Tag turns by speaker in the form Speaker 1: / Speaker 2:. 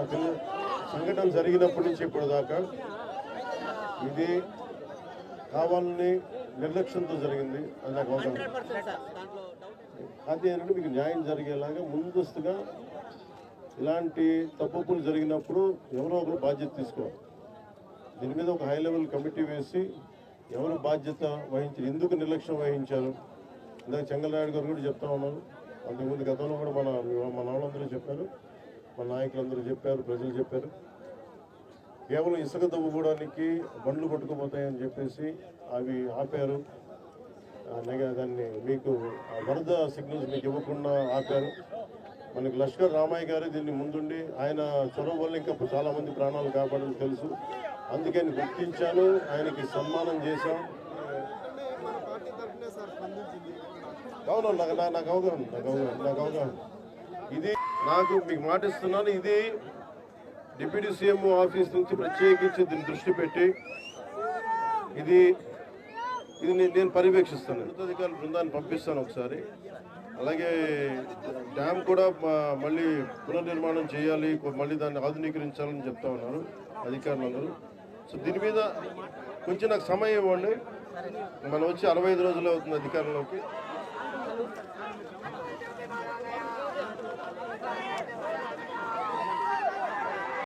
Speaker 1: మరణం జరిగినప్పటి నుంచి ఇప్పుడు దాకా ఇది కావాలని నిర్లక్ష్యంతో జరిగింది అది నాకు అవసరం. అది ఏంటంటే మీకు న్యాయం జరిగేలాగా ముందస్తుగా ఇలాంటి తప్పులు జరిగినప్పుడు ఎవరో ఒకరు బాధ్యత తీసుకోవాలి. దీని మీద ఒక హై లెవెల్ కమిటీ వేసి ఎవరు బాధ్యత వహించారు ఎందుకు నిర్లక్ష్యం వహించారు? ఇందాక చెంగలనాయుడు గారు కూడా చెప్తా ఉన్నారు. అంతకుముందు గతంలో కూడా మన మన వాళ్ళందరూ చెప్పారు. మన నాయకులందరూ చెప్పారు ప్రజలు చెప్పారు. కేవలం ఇసుక తవ్వుకోవడానికి బండ్లు పట్టుకుపోతాయని చెప్పేసి అవి ఆపారు. దాన్ని మీకు వరద సిగ్నల్స్ మీకు ఇవ్వకుండా ఆపారు. మనకి లష్కర్ రామయ్య గారు దీన్ని ముందుండి ఆయన చొరవ వల్ల ఇంకా చాలా మంది ప్రాణాలు కాపాడని తెలుసు. అందుకని గుర్తించాను ఆయనకి సన్మానం చేశాం.
Speaker 2: మన పార్టీ తరఫునే సార్ స్పందించింది.
Speaker 1: అవును నాకు నా- నాకు అవగాహన నాకు అవగాహన నాకు అవగాహన ఇది నాకు మీకు మాట ఇస్తున్నాను ఇది డిప్యూటీ సీఎం ఆఫీస్ నుంచి ప్రత్యేకించి దీన్ని దృష్టి పెట్టి ఇది ఇది నేను- పర్యవేక్షిస్తాను. ఉన్నతాధికారుల బృందాన్ని పంపిస్తాను ఒకసారి. అలాగే డ్యామ్ కూడా మళ్ళీ పునర్నిర్మాణం చేయాలి మళ్ళీ దాన్ని ఆధునీకరించాలని చెప్తా ఉన్నారు అధికారులందరూ సో దీని మీద కొంచెం నాకు సమయం ఇవ్వండి. మనం వచ్చి అరవై ఐదు రోజులు అవుతుంది అధికారంలోకి.